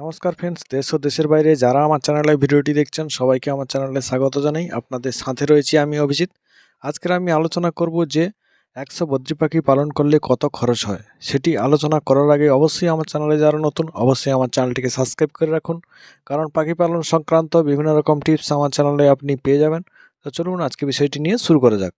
নমস্কার ফ্রেন্ডস দেশ ও দেশের বাইরে যারা আমার চ্যানেলে ভিডিওটি দেখছেন, সবাইকে আমার চ্যানেলে স্বাগত জানাই। আপনাদের সাথে রয়েছি আমি অভিজিৎ। আজকের আমি আলোচনা করব যে, একশো বদ্রি পাখি পালন করলে কত খরচ হয়? সেটি আলোচনা করার আগে অবশ্যই আমার চ্যানেলে যারা নতুন, অবশ্যই আমার চ্যানেলটিকে সাবস্ক্রাইব করে রাখুন। কারণ পাখি পালন সংক্রান্ত বিভিন্ন রকম টিপস আমার চ্যানেলে আপনি পেয়ে যাবেন। তো চলুন আজকে বিষয়টি নিয়ে শুরু করা যাক।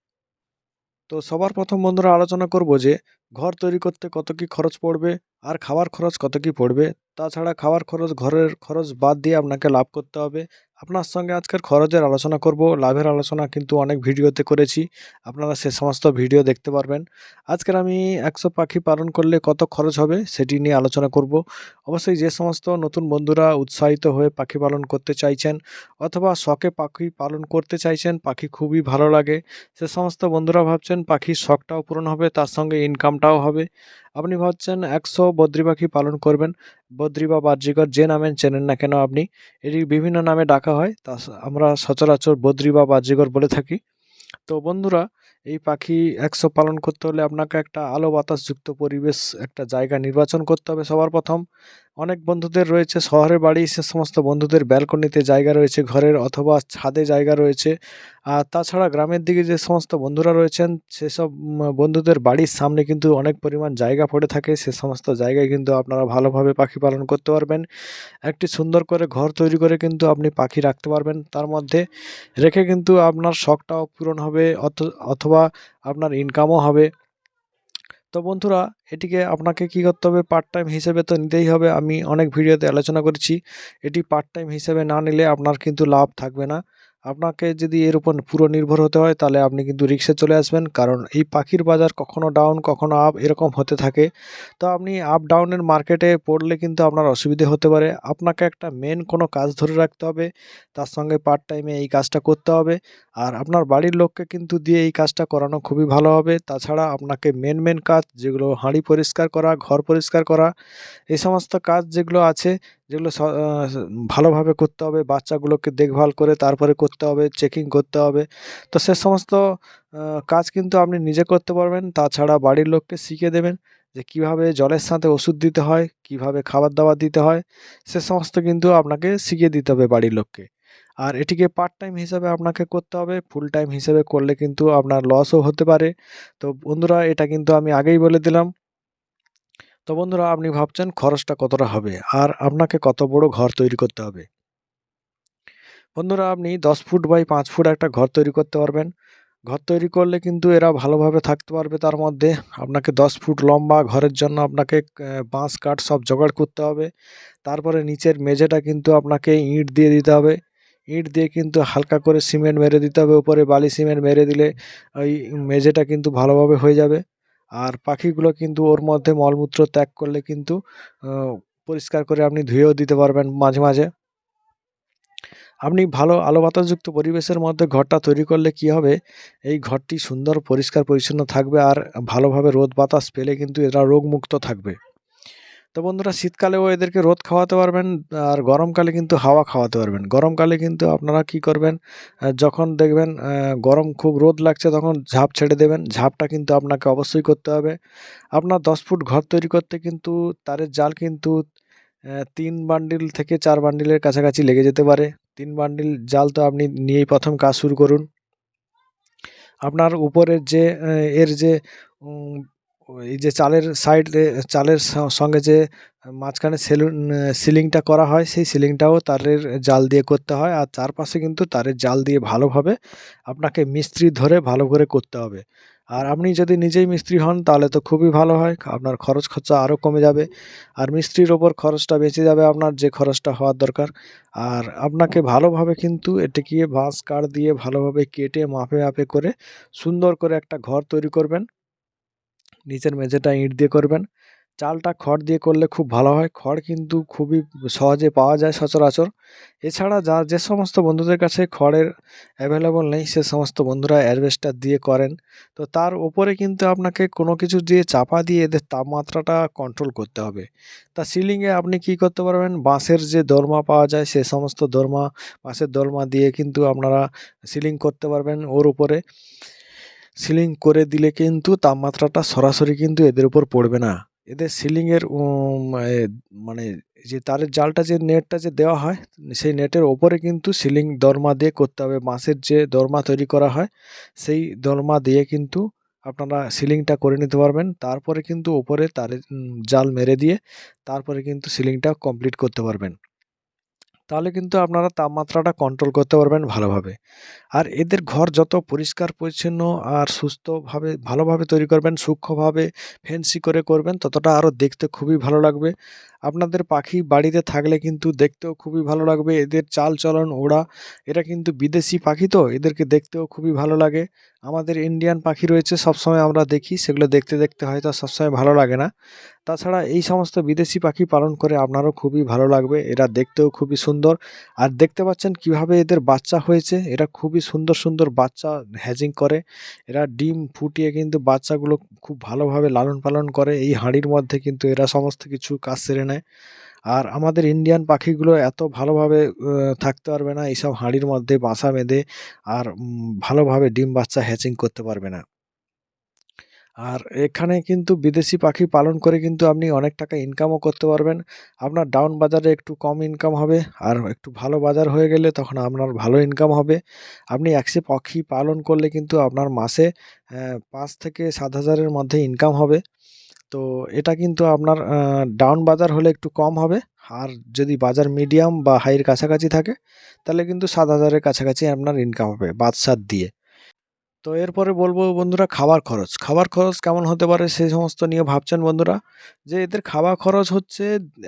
তো সবার প্রথম বন্ধুরা আলোচনা করব যে, ঘর তৈরি করতে কত কি খরচ পড়বে? আর খাবার খরচ কত কি পড়বে? তাছাড়া খাওয়ার খরচ ঘরের খরচ বাদ দিয়ে আপনাকে লাভ করতে হবে। আপনার সঙ্গে আজকের খরচের আলোচনা করব। লাভের আলোচনা কিন্তু অনেক ভিডিওতে করেছি। আপনারা সে সমস্ত ভিডিও দেখতে পারবেন। আজকের আমি একশো পাখি পালন করলে কত খরচ হবে সেটি নিয়ে আলোচনা করব। অবশ্যই যে সমস্ত নতুন বন্ধুরা উৎসাহিত হয়ে পাখি পালন করতে চাইছেন অথবা শখে পাখি পালন করতে চাইছেন, পাখি খুবই ভালো লাগে, সে সমস্ত বন্ধুরা ভাবছেন পাখির শখটাও পূরণ হবে, তার সঙ্গে ইনকামটাও হবে। আপনি ভাবছেন একশো বদ্রি পাখি পালন করবেন, বদ্রি বা বাহ্যিকর যে নামে চেনেন না কেন আপনি, এটি বিভিন্ন নামে ডাকা হয়, তা আমরা সচরাচর বদ্রি বা বাজিগর বলে থাকি। তো বন্ধুরা, এই পাখি একশো পালন করতে হলে আপনাকে একটা আলো বাতাসযুক্ত পরিবেশ, একটা জায়গা নির্বাচন করতে হবে সবার প্রথম। অনেক বন্ধুদের রয়েছে, শহরের বাড়ি সে সমস্ত বন্ধুদের ব্যালকনিতে জায়গা রয়েছে, ঘরের অথবা ছাদে জায়গা রয়েছে। আর তাছাড়া গ্রামের দিকে যে সমস্ত বন্ধুরা রয়েছেন, সেসব বন্ধুদের বাড়ির সামনে কিন্তু অনেক পরিমাণ জায়গা পড়ে থাকে। সে সমস্ত জায়গায় কিন্তু আপনারা ভালোভাবে পাখি পালন করতে পারবেন। একটি সুন্দর করে ঘর তৈরি করে কিন্তু আপনি পাখি রাখতে পারবেন। তার মধ্যে রেখে কিন্তু আপনার শখটাও পূরণ হবে, অথ- অথবা আপনার ইনকামও হবে। তো বন্ধুরা, এটিকে আপনাকে কি করতে হবে? পার্ট টাইম হিসেবে তো নিতেই হবে। আমি অনেক ভিডিওতে আলোচনা করেছি। এটি পার্ট টাইম হিসেবে না নিলে আপনার কিন্তু লাভ থাকবে না। আপনাকে যদি এর উপর পুরো নির্ভর হতে হয়, তাহলে আপনি কিন্তু রিক্সে চলে আসবেন। কারণ এই পাখির বাজার কখনো ডাউন কখনো আপ এরকম হতে থাকে। তো আপনি আপ ডাউনের মার্কেটে পড়লে কিন্তু আপনার অসুবিধে হতে পারে। আপনাকে একটা মেন কোনো কাজ ধরে রাখতে হবে। তার সঙ্গে পার্ট টাইমে এই কাজটা করতে হবে। আর আপনার বাড়ির লোককে কিন্তু দিয়ে এই কাজটা করানো খুবই ভালো হবে। তাছাড়া আপনাকে মেন মেন কাজ যেগুলো হাঁড়ি পরিষ্কার করা, ঘর পরিষ্কার করা এই সমস্ত কাজ যেগুলো আছে যেগুলো ভালোভাবে করতে হবে, বাচ্চাগুলোকে দেখভাল করে তারপরে করতে হবে চেকিং করতে হবে। তো সে সমস্ত কাজ কিন্তু আপনি নিজে করতে পারবেন। তাছাড়া বাড়ির লোককে শিখিয়ে দেবেন যে কীভাবে জলের সাথে ওষুধ দিতে হয়, কীভাবে খাবার দাবার দিতে হয়। সে সমস্ত কিন্তু আপনাকে শিখিয়ে দিতে হবে বাড়ির লোককে। আর এটিকে পার্ট টাইম হিসাবে আপনাকে করতে হবে। ফুল টাইম হিসাবে করলে কিন্তু আপনার লসও হতে পারে। তো বন্ধুরা, এটা কিন্তু আমি আগেই বলে দিলাম। তো বন্ধুরা, আপনি ভাবছেন খরচটা কতটা হবে? আর আপনাকে কত বড় ঘর তৈরি করতে হবে? বন্ধুরা, আপনি দশ ফুট বাই পাঁচ ফুট একটা ঘর তৈরি করতে পারবেন। ঘর তৈরি করলে কিন্তু এরা ভালোভাবে থাকতে পারবে। তার মধ্যে আপনাকে দশ ফুট লম্বা ঘরের জন্য আপনাকে বাঁশ, কাঠ সব জোগাড় করতে হবে। তারপরে নিচের মেঝেটা কিন্তু আপনাকে ইট দিয়ে দিতে হবে। ইট দিয়ে কিন্তু হালকা করে সিমেন্ট মেরে দিতে হবে। উপরে বালি সিমেন্ট মেরে দিলে ওই মেঝেটা কিন্তু ভালোভাবে হয়ে যাবে। আর পাখিগুলো কিন্তু ওর মধ্যে মলমূত্র ত্যাগ করলে কিন্তু পরিষ্কার করে আপনি ধুয়েও দিতে পারবেন মাঝে মাঝে। আপনি ভালো আলো বাতাসযুক্ত পরিবেশের মধ্যে ঘরটা তৈরি করলে কি হবে? এই ঘরটি সুন্দর, পরিষ্কার, পরিচ্ছন্ন থাকবে আর ভালোভাবে রোদ বাতাস পেলে কিন্তু এরা রোগমুক্ত থাকবে। তো বন্ধুরা শীতকালেও এদেরকে রোদ খাওয়াতে পারবেন আর গরমকালে কিন্তু হাওয়া খাওয়াতে পারবেন। গরমকালে কিন্তু আপনারা কি করবেন? যখন দেখবেন গরম খুব রোদ লাগছে তখন ঝাঁপ ছেড়ে দেবেন। ঝাঁপটা কিন্তু আপনাকে অবশ্যই করতে হবে। আপনার দশ ফুট ঘর তৈরি করতে কিন্তু তারের জাল কিন্তু তিন বান্ডিল থেকে চার বান্ডিলের কাছাকাছি লেগে যেতে পারে। তিন বান্ডিল জাল তো আপনি নিয়েই প্রথম কাজ শুরু করুন। আপনার উপরের যে এর যে এই যে চালের সাইড চালের সঙ্গে যে মাঝখানে সেলুন, সিলিংটা করা হয়, সেই সিলিংটাও তারের জাল দিয়ে করতে হয়। আর চারপাশে কিন্তু তারের জাল দিয়ে ভালোভাবে আপনাকে মিস্ত্রি ধরে ভালো করে করতে হবে। আর আপনি যদি নিজেই মিস্ত্রি হন, তাহলে তো খুবই ভালো হয়। আপনার খরচ খরচা আরও কমে যাবে। আর মিস্ত্রির ওপর খরচটা বেঁচে যাবে আপনার যে খরচটা হওয়ার দরকার। আর আপনাকে ভালোভাবে কিন্তু এটিকে বাঁশ কাঠ দিয়ে ভালোভাবে কেটে মাপে মাপে করে সুন্দর করে একটা ঘর তৈরি করবেন। নিচের মেঝেটা ইট দিয়ে করবেন। চালটা খড় দিয়ে করলে খুব ভালো হয়। খড় কিন্তু খুবই সহজে পাওয়া যায় সচরাচর। এছাড়া যা, যে সমস্ত বন্ধুদের কাছে খড়ের অ্যাভেলেবল নেই, সে সমস্ত বন্ধুরা অ্যারবেস্টার দিয়ে করেন। তো তার উপরে কিন্তু আপনাকে কোনো কিছু দিয়ে চাপা দিয়ে এদের তাপমাত্রাটা কন্ট্রোল করতে হবে। তা সিলিংয়ে আপনি কি করতে পারবেন? বাঁশের যে দোরমা পাওয়া যায়, সে সমস্ত দোরমা, বাঁশের দোরমা দিয়ে কিন্তু আপনারা সিলিং করতে পারবেন ওর উপরে। সিলিং করে দিলে কিন্তু তাপমাত্রাটা সরাসরি কিন্তু এদের উপর পড়বে না। এদের সিলিংয়ের মানে যে তারের জালটা যে নেটটা যে দেওয়া হয়, সেই নেটের ওপরে কিন্তু সিলিং দরমা দিয়ে করতে হবে। বাঁশের যে দরমা তৈরি করা হয়, সেই দরমা দিয়ে কিন্তু আপনারা সিলিংটা করে নিতে পারবেন। তারপরে কিন্তু ওপরে তারের জাল মেরে দিয়ে তারপরে কিন্তু সিলিংটা কমপ্লিট করতে পারবেন। তাহলে কিন্তু আপনারা তাপমাত্রাটা কন্ট্রোল করতে পারবেন ভালোভাবে। আর এদের ঘর যত পরিষ্কার, পরিচ্ছন্ন আর সুস্থভাবে, ভালোভাবে তৈরি করবেন, সূক্ষ্মভাবে ফেন্সি করে করবেন, ততটা আরও দেখতে খুবই ভালো লাগবে। আপনাদের পাখি বাড়িতে থাকলে কিন্তু দেখতেও খুবই ভালো লাগবে। এদের চাল চলন, ওড়া, এরা কিন্তু বিদেশি পাখি তো, এদেরকে দেখতেও খুবই ভালো লাগে। আমাদের ইন্ডিয়ান পাখি রয়েছে, সবসময় আমরা দেখি, সেগুলো দেখতে দেখতে হয়তো সবসময় ভালো লাগে না। তাছাড়া এই সমস্ত বিদেশি পাখি পালন করে আপনারও খুবই ভালো লাগবে, এরা দেখতেও খুবই সুন্দর। আর দেখতে পাচ্ছেন কীভাবে এদের বাচ্চা হয়েছে, এরা খুবই সুন্দর সুন্দর বাচ্চা হ্যাজিং করে। এরা ডিম ফুটিয়ে কিন্তু বাচ্চাগুলো খুব ভালোভাবে লালন পালন করে, এই হাঁড়ির মধ্যে কিন্তু এরা সমস্ত কিছু কাজ সেরে নেয়। আর আমাদের ইন্ডিয়ান পাখিগুলো এত ভালোভাবে থাকতে পারবে না, এইসব হাঁড়ির মধ্যে বাসা বেঁধে আর ভালোভাবে ডিম বাচ্চা হ্যাচিং করতে পারবে না। আর এখানে কিন্তু বিদেশি পাখি পালন করে কিন্তু আপনি অনেক টাকা ইনকামও করতে পারবেন। আপনার ডাউন বাজারে একটু কম ইনকাম হবে আর একটু ভালো বাজার হয়ে গেলে তখন আপনার ভালো ইনকাম হবে। আপনি একশো পাখি পালন করলে কিন্তু আপনার মাসে পাঁচ থেকে সাত হাজারের মধ্যে ইনকাম হবে। তো এটা কিন্তু আপনার ডাউন বাজার হলে একটু কম হবে। আর যদি বাজার মিডিয়াম বা হাইয়ের কাছাকাছি থাকে, তাহলে কিন্তু সাত হাজারের কাছাকাছি আপনার ইনকাম হবে বাদশাদ দিয়ে। তো এরপরে বলব বন্ধুরা খাবার খরচ। খাবার খরচ কেমন হতে পারে সেই সমস্ত নিয়ে ভাবছেন বন্ধুরা। যে এদের খাওয়া খরচ হচ্ছে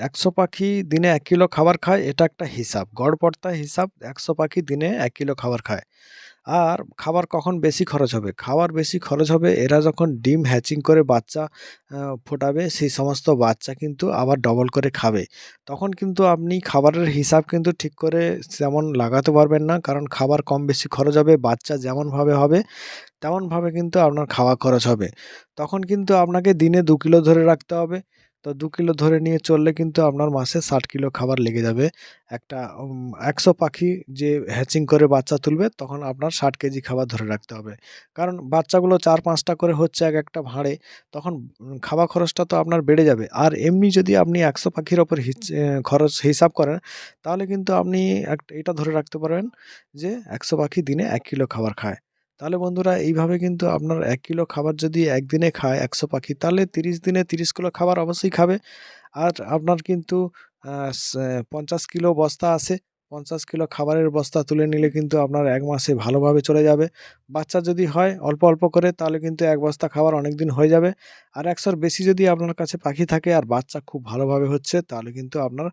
একশো পাখি দিনে এক কিলো খাবার খায়, এটা একটা হিসাব। গড়পড়তা হিসাব একশো পাখি দিনে এক কিলো খাবার খায়। আর খাবার কখন বেশি খরচ হবে? খাবার বেশি খরচ হবে, এরা যখন ডিম হ্যাচিং করে বাচ্চা ফোটাবে, সেই সমস্ত বাচ্চা কিন্তু আবার ডবল করে খাবে। তখন কিন্তু আপনি খাবারের হিসাব কিন্তু ঠিক করে তেমন লাগাতে পারবেন না, কারণ খাবার কম বেশি খরচ হবে, বাচ্চা যেমনভাবে হবে, তেমনভাবে কিন্তু আপনার খাওয়া খরচ হবে। তখন কিন্তু আপনাকে দিনে দু কিলো ধরে রাখতে হবে। তো দু কিলো ধরে নিয়ে চললে কিন্তু আপনার মাসে ষাট কিলো খাবার লেগে যাবে। একটা একশো পাখি যে হ্যাচিং করে বাচ্চা তুলবে, তখন আপনার ষাট কেজি খাবার ধরে রাখতে হবে। কারণ বাচ্চাগুলো চার পাঁচটা করে হচ্ছে এক একটা ভাঁড়ে, তখন খাওয়া খরচটা তো আপনার বেড়ে যাবে। আর এমনি যদি আপনি একশো পাখির ওপর খরচ হিসাব করেন, তাহলে কিন্তু আপনি এটা ধরে রাখতে পারবেন যে একশো পাখি দিনে এক কিলো খাবার খায়। তাহলে বন্ধুরা এইভাবে কিন্তু আপনার এক কিলো খাবার যদি একদিনে খায় একশো পাখি, তাহলে তিরিশ দিনে তিরিশ কিলো খাবার অবশ্যই খাবে। আর আপনার কিন্তু পঞ্চাশ কিলো বস্তা আছে, পঞ্চাশ কিলো খাবারের বস্তা তুলে নিলে কিন্তু আপনার এক মাসে ভালোভাবে চলে যাবে। বাচ্চা যদি হয় অল্প অল্প করে, তাহলে কিন্তু এক বস্তা খাবার অনেক দিন হয়ে যাবে। আর একশোর বেশি যদি আপনার কাছে পাখি থাকে আর বাচ্চা খুব ভালোভাবে হচ্ছে, তাহলে কিন্তু আপনার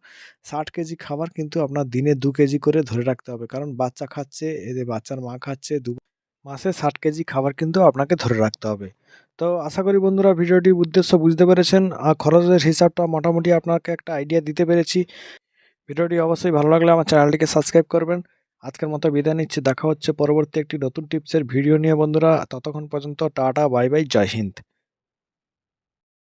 ষাট কেজি খাবার কিন্তু আপনার দিনে দু কেজি করে ধরে রাখতে হবে। কারণ বাচ্চা খাচ্ছে, এদের বাচ্চার মা খাচ্ছে, দু মাসে ষাট কেজি খাবার কিন্তু আপনাকে ধরে রাখতে হবে। তো আশা করি বন্ধুরা ভিডিওটির উদ্দেশ্য বুঝতে পেরেছেন। আর খরচের হিসাবটা মোটামুটি আপনাকে একটা আইডিয়া দিতে পেরেছি। ভিডিওটি অবশ্যই ভালো লাগলে আমার চ্যানেলটিকে সাবস্ক্রাইব করবেন। আজকের মতো বিদায় নিচ্ছে। দেখা হচ্ছে পরবর্তী একটি নতুন টিপসের ভিডিও নিয়ে বন্ধুরা। ততক্ষণ পর্যন্ত টাটা বাই বাই জয় হিন্দ।